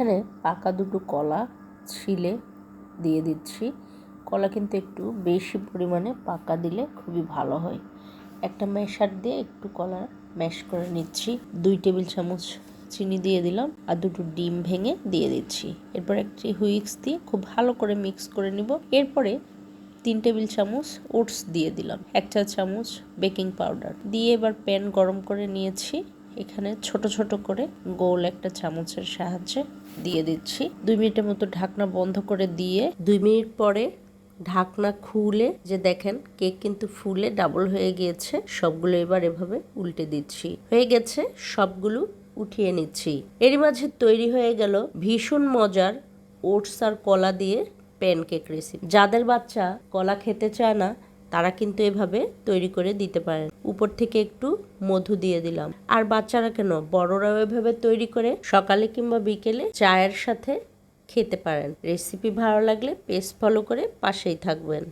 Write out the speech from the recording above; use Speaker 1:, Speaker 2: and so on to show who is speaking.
Speaker 1: এখানে পাকা দুটো কলা ছিলে দিয়ে দিচ্ছি। কলা কিন্তু একটু বেশি পরিমাণে পাকা দিলে খুবই ভালো হয়। একটা ম্যাশার দিয়ে একটু কলা ম্যাশ করে নিচ্ছি। দুই টেবিল চামচ চিনি দিয়ে দিলাম আর দুটো ডিম ভেঙে দিয়ে দিচ্ছি। এরপর একটি হুইক্স দিয়ে খুব ভালো করে মিক্স করে নিব। এরপরে তিন টেবিল চামচ ওটস দিয়ে দিলাম। এক চা চামচ বেকিং পাউডার। দিয়ে এবার প্যান গরম করে নিয়েছি। এখানে ছোট ছোট করে গোল একটা চামচের সাহায্যে দিয়ে দিচ্ছি। দুই মিনিটের মতো ঢাকনা বন্ধ করে দিয়ে দুই মিনিট পরে ঢাকনা খুলে যে দেখেন কেক কিন্তু ফুলে ডাবল হয়ে গিয়েছে, সবগুলো এবার এভাবে উল্টে দিচ্ছি। হয়ে গেছে, সবগুলো উঠিয়ে নিচ্ছি। এরই মাঝে তৈরি হয়ে গেল ভীষণ মজার ওটস আর কলা দিয়ে প্যানকেক রেসিপি যাদের বাচ্চা কলা খেতে চায় না তারা কিন্তু এভাবে তৈরি করে দিতে পারেন। উপর থেকে একটু মধু দিয়ে দিলাম। আর বাচ্চারা কেন? বড়রাও এভাবে তৈরি করে সকালে কিংবা বিকেলে চায়ের সাথে খেতে পারেন। রেসিপি ভালো লাগলে পেস্ট ফলো করে পাশেই থাকবেন।